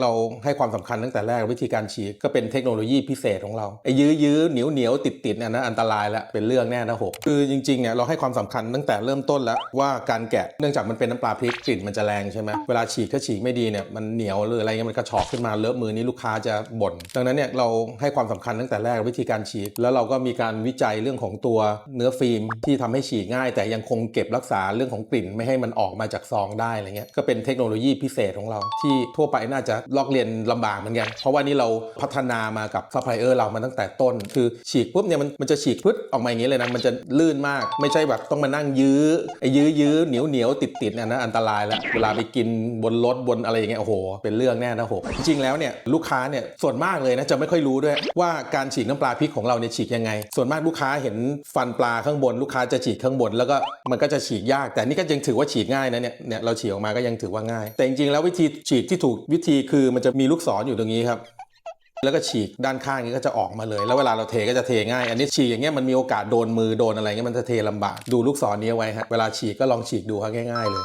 เราให้ความสำคัญตั้งแต่แรกวิธีการฉีกก็เป็นเทคโนโลยีพิเศษของเราไอ้ยื้อยื้อเหนียวเหนียวติดติดเนี่ยนะอันตรายล้วเป็นเรื่องแน่นะหกคือจริงๆเนี่ยเราให้ความสำคัญตั้งแต่เริ่มต้นแล้วว่าการแกะเนื่องจากมันเป็นน้ำปลาพริกกลิ่นมันจะแรงใช่ไหมเวลาฉีกถ้าฉีกไม่ดีเนี่ยมันเหนียวหรืออะไรเงี้ยมันกระชอกขึ้นมาเลอะมือนี้ลูกค้าจะบ่น ดังนั้นเนี่ยเราให้ความสำคัญตั้งแต่แรกวิธีการฉีกแล้วเราก็มีการวิจัยเรื่องของตัวเนื้อฟิล์มที่ทำให้ฉีกง่าย แต่ยังคงเก็บรักษาเรื่องของกลิ่น ไม่ให้มันออกมาจากซองได้อะไรเงี้ยก็เป็นเทคโนโลยีพิเศษของเราที่ทั่วไปน่าจะลอกเรียนลำบากเหมือนกัน เพราะว่านี่เราพัฒนามากับซัพพลายเออร์เรามาตั้งแต่ต้น คือฉีกปุ๊บเนี่ยมันมันจะฉีกพึดออกมาอย่างนี้เลยนะ มันจะลื่นมาก ไม่ใช่แบบต้องมานั่งยื้อไอ้ยื้อยื้อเหนียวเหนียวติดติดเนี่ยนะอันตรายแล้ว เวลาไปกินบนรถบนอะไรอย่างเงี้ยโอ้โห เป็นเรื่องแน่นะโหจริงๆแล้วเนี่ยลูกค้าเนี่ยส่วนมากเลยนะจะไม่ค่อยรู้ด้วยว่าการฉีกน้ำปลาพริกของเราเนี่ยฉีกยังไง ส่วนมากลูกค้าเห็นฟันปลาข้างบนลูกค้าจะฉีกข้างบน แล้วก็มันก็จะฉีกยาก แต่นี่ก็ยังถือว่าฉีกง่ายนะเนี่ยเนี่ยเราฉีกออกมาก็ยังถือว่าง่าย แต่จริงๆแล้ววิธีฉีกที่ถูกวิธีคืือมันจะมีลูกศรอยู่ตรงนี้ครับ แล้วก็ฉีกด้านข้างนี้ก็จะออกมาเลย แล้วเวลาเราเทก็จะเทง่าย อันนี้ฉีกอย่างเงี้ยมันมีโอกาสโดนมือโดนอะไรเงี้ยมันจะเทลำบาก ดูลูกศรนี้เอาไว้ฮะ เวลาฉีกก็ลองฉีกดูครับง่าย ๆเลย